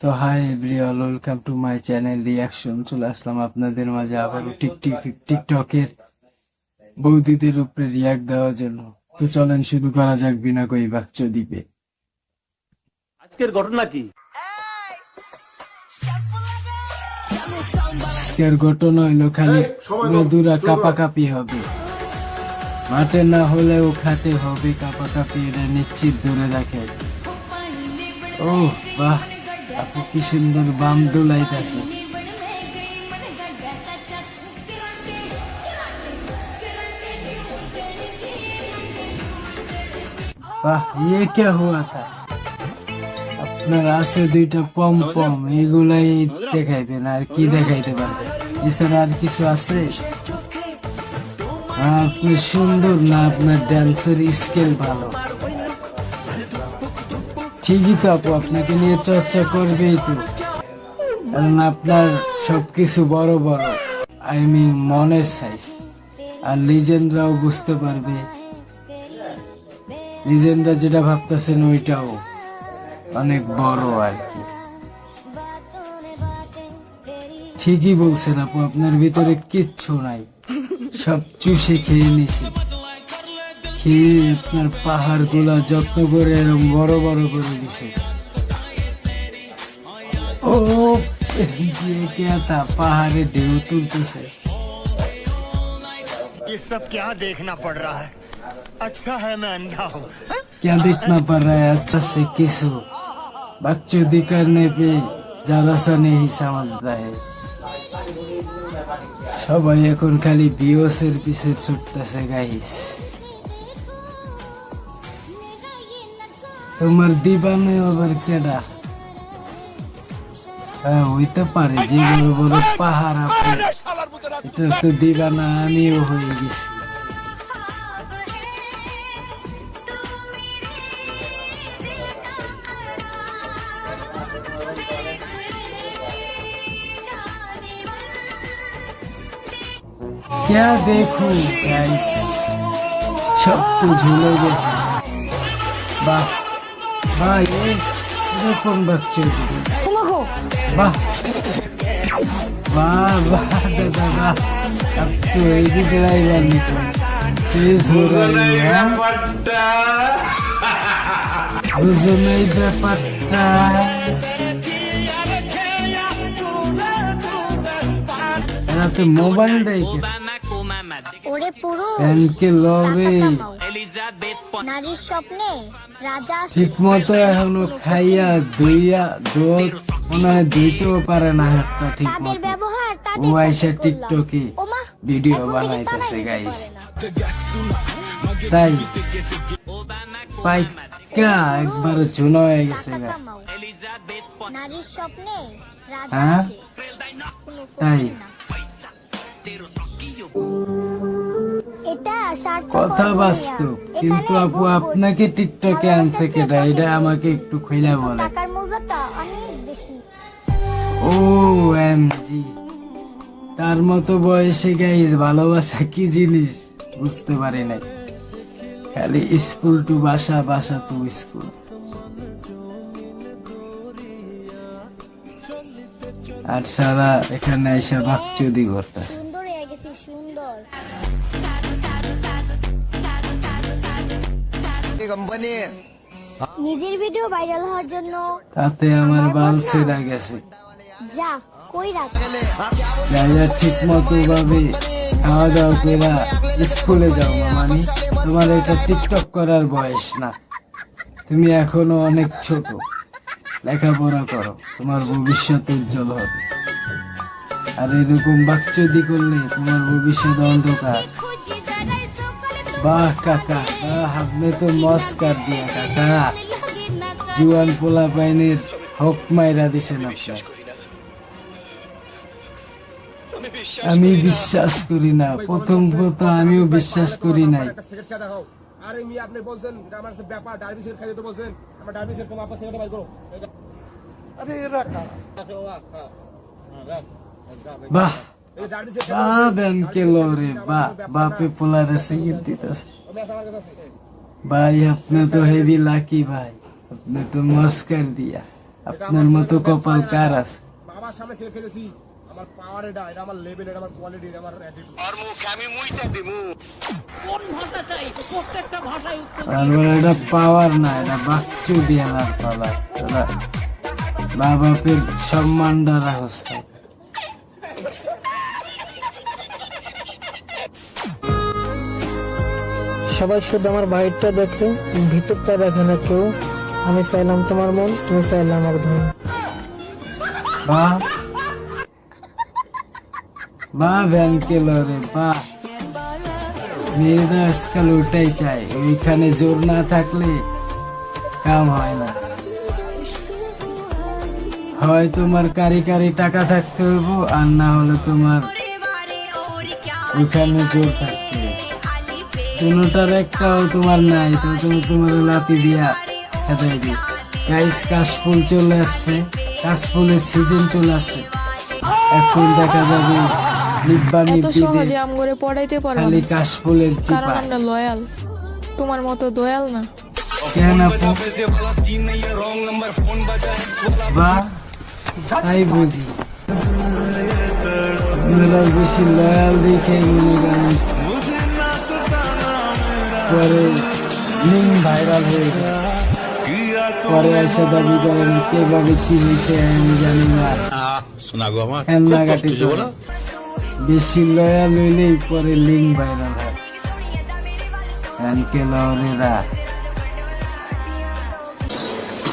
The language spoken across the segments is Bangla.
তো hi everyone welcome to my channel reaction চলে আসলাম আপনাদের মাঝে আবার টিকটিক টিকটকের বৌদিদের উপরে রিয়াক্ট দেওয়ার জন্য। তো চলেন শুরু করা যাক বিনা কই বাচ্চ দ্বীপে। আজকের ঘটনা কি? আজকের ঘটনা হইল খালি দুরা কাপাকাপি হবে। মাঠে না হলেও খাটে হবে কাপাকাপি এটা নিশ্চিত ধরে রাখে। ও বাহ। আপনি কি সুন্দর বাম দোলাইতেছে বাহ আপনার আছে দুইটা পম পম, এগুলাই দেখাইবেন, আর কি দেখাইতে পারবেন? এছাড়া আর কিছু আছে? আপনি সুন্দর না, আপনার ড্যান্সের স্কিল ভালো। ঠিকই তো আপু, আপনাকে নিয়ে চর্চা করবেই তো। কারণ আপনার সবকিছু বড় বড় আই মিন মনের সাইজ আর লিজেন্ডরাও বুঝতে পারবে। লিজেন্ডরা যেটা ভাবতেছেন ওইটাও অনেক বড় আর কি। ঠিকই বলছেন আপু, আপনার ভিতরে কিচ্ছু নাই। সব চুষে খেয়ে নিছি। খেয়ে আপনার পাহাড় গুলা যত্ন করে এরকম বড় বড় করে দিছে ও যে কেতা পাহাড়ে ঢেউ তুলতেছে ये सब क्या देखना पड़ रहा है अच्छा है मैं अंधा हूँ क्या देखना पड़ रहा है अच्छा से किसो बकचोदी करने पे ज्यादा सा नहीं समझता है সবাই এখন খালি বিওসের পিছে ছুটতেছে গাইস তোমার দিবানে আবার কেডা হ্যাঁ হইতে পারে যে বড় বড় পাহাড় আছে এটা তো দিবানা আমিও হয়ে গেছি क्या देखूं गाइस সব তো ঝুলে গেছে বাহ বাহ এ এরকম বাচ্চা বাহ वाह वाह दादा वाह अब तो एक ही ड्राइवर निकल तेज हो रही है बुझो नहीं ব্যাপারটা এরা তো মোবাইল দেখে ওরে পুরুষ ব্যাংকে লবে টাকা কামাও। নারীর স্বপ্নে রাজা ঠিক মতো এখনও খাইয়া দুইয়া দোষ মনে হয় ধুইতেও পারে না হাতটা ঠিক তাদের মতো ব্যবহার ও তাদের আইসা সাথে করলাম। টিকটকে ওমা, ভিডিও এখন থেকে বানাইতেছে তারাই গাইস। তাই পাইকা একবার চুনা হয়ে গেছে টাকা গা। কামাও। নারীর স্বপ্নে রাজা হ্যাঁ? আসে। কোনো তাই? ফকির না। এটা কথা বাস্তব। কিন্তু আপু আপনাকে টিকটকে আনছে কেটা এটা আমাকে একটু খুইলা বলে টাকার মূল্যটা অনেক বেশি। ও এম জি তার মতো বয়সে গাইজ ভালোবাসা কি জিনিস? বুঝতে পারি নাই। খালি স্কুল টু বাসা বাসা টু স্কুল। আর সারা এখানে এসে বাকচুদি করতে কোম্পানি। নিজের ভিডিও ভাইরাল হওয়ার জন্য তাতে আমার বাল ছেড়া গেছে। যা কই রাখ রাজা ঠিক মতো ভাবে খাওয়া দাওয়া করা স্কুলে যাও মামানি। তোমার এটা টিকটক করার বয়স না। তুমি এখনও অনেক ছোট। লেখাপড়া করো তোমার ভবিষ্যৎ উজ্জ্বল হবে। আর এরকম বাকচুদি করলে তোমার ভবিষ্যৎ অন্ধকার। বাহ, কাকা। আপনি তো মস্কার দিয়া, কাকা। জুয়ান পোলা পাইনের হক মাইরা দিছেন আপনার। আমি বিশ্বাস করি না। প্রথম প্রথম আমিও বিশ্বাস করি নাই। আপনি বলছেন আমার ব্যাপার তো বলছেন করো বাহ। বাবেন কে লরে বা বাপে পোলারে সিগারেট দিতেছে ভাই আপনি তো হেভি লাকি ভাই আপনি তো মস্কার দিয়া আপনার মতো কপাল কার আছে বাবার সামনে ছেড়ে ফেলেছি আমার পাওয়ার এটা এটা আমার লেভেল এটা আমার কোয়ালিটি এটা আমার অ্যাটিটিউড আর মুখ আমি মুইটা দিমু কোন ভাষা চাই প্রত্যেকটা ভাষায় উত্তর আর এটা পাওয়ার না এটা বাচ্চু দিয়া না পাওয়ার বাবা বাপের সম্মানটা রাখস্তা সবাই শুধু আমার বাইরটা দেখে, ভিতরটা দেখে না কেউ। আমি চাইলাম তোমার মন, তুমি চাইলাম আমার ধন। মেয়েরা আজকাল ওটাই চায়, ওইখানে জোর না থাকলে কাম হয় না। হয় তোমার কারি কারি টাকা থাকতে হইব, আর না হলে তোমার ওইখানে জোর থাকতে কোনোটার একটাও তোমার নাই তো তুমি তোমার লাতি দিয়া খেতে দিই গাইস কাশফুল চলে আসছে কাশফুলের সিজন চলে আসছে। এখন দেখা যাবে নিব্বা এত সহজে আম করে পড়াইতে পারব খালি কাশফুলের কারণ আমরা লয়াল তোমার মতো দয়াল না। কেন আপু? বা তাই বুঝি। বেশি লয়াল দেখে মনে করেন। পরে লিঙ্ক ভাইরাল হয়ে যায়। পরে এসে দাবি করেন কীভাবে কি হয়েছে আমি জানি না। কান্নাকাটি বেশি লয়াল হইলেই পরে লিঙ্ক ভাইরাল হয়।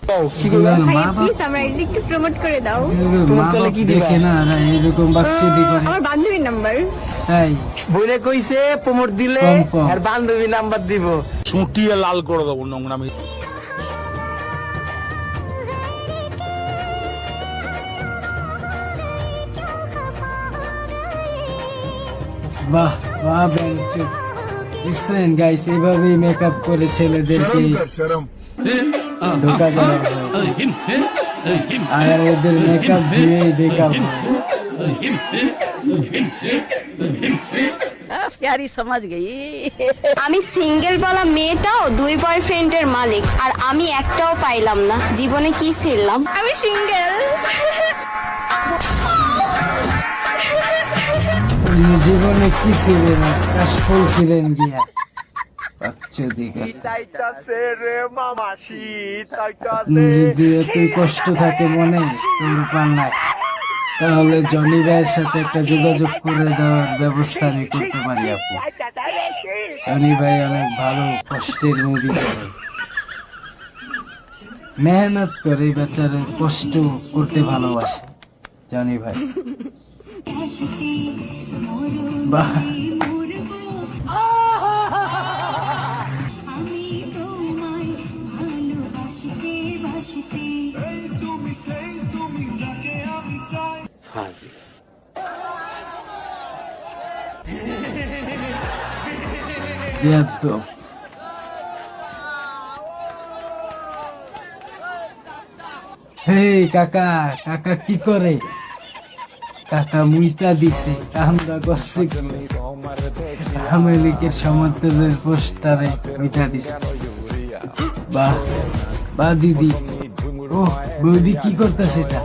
লরেরা এগুলোর প্লিজ আমার আইডি একটু প্রমোট করে দাও। এগুলোর মা বাপ দেখে না এরকম বাচ্চুদি করে আমার বান্ধবীর নাম্বার তাই বইরে কইছে প্রমোট দিলে কম কম। আর বান্ধবী নাম্বার দিব। চুটিয়ে লাল করে দেবো নোংরামি বাহ বাহ বেঞ্চু দেখছেন গাইস এইভাবেই মেকআপ করে ছেলেদেরকে ঢোকা যায় আর ওদের মেকআপ দিয়ে বেকার প্যারি সমাজ গেই আমি সিঙ্গেল বলা মেয়েটাও দুই বয়ফ্রেন্ডের মালিক আর আমি একটাও পাইলাম না। জীবনে কি ছিললাম আমি সিঙ্গেল। জীবনে কি ছিলেন? কাশফুল ছিলেন গিয়া যদি কষ্ট থাকে মনে তাহলে জনি ভাইয়ের সাথে একটা যোগাযোগ করে দেওয়ার ব্যবস্থা আমি করতে পারি আপু। জনি ভাই অনেক ভালো কষ্টের মুভি করে। মেহনত করে বেচারে কষ্ট করতে ভালোবাসে জনি ভাই। বাহ। হে কাকা মুইটা দিছে কামরা করছে আওয়ামী লীগের দিদি। বৌদি কি করতেছে এটা?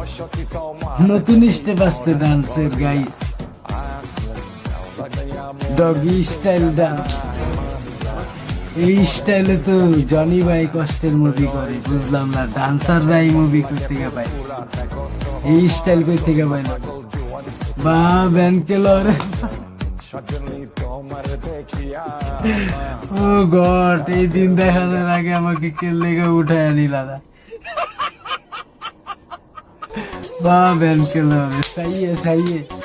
নতুন স্টেপ আসছে ডান্সের গাইস ডগি স্টাইল ডান্স এই স্টাইলে তো জনি ভাই কষ্টের মুভি করে, বুঝলাম না। ডান্সাররাই মুভি করতে গিয়ে পাই এই স্টাইল করতে গিয়ে পাই না। বা ব্যানকে ও গড, এই দিন দেখানোর আগে আমাকে কে লেগে উঠায় নিলাদা वाह बहन के लव सही है सही है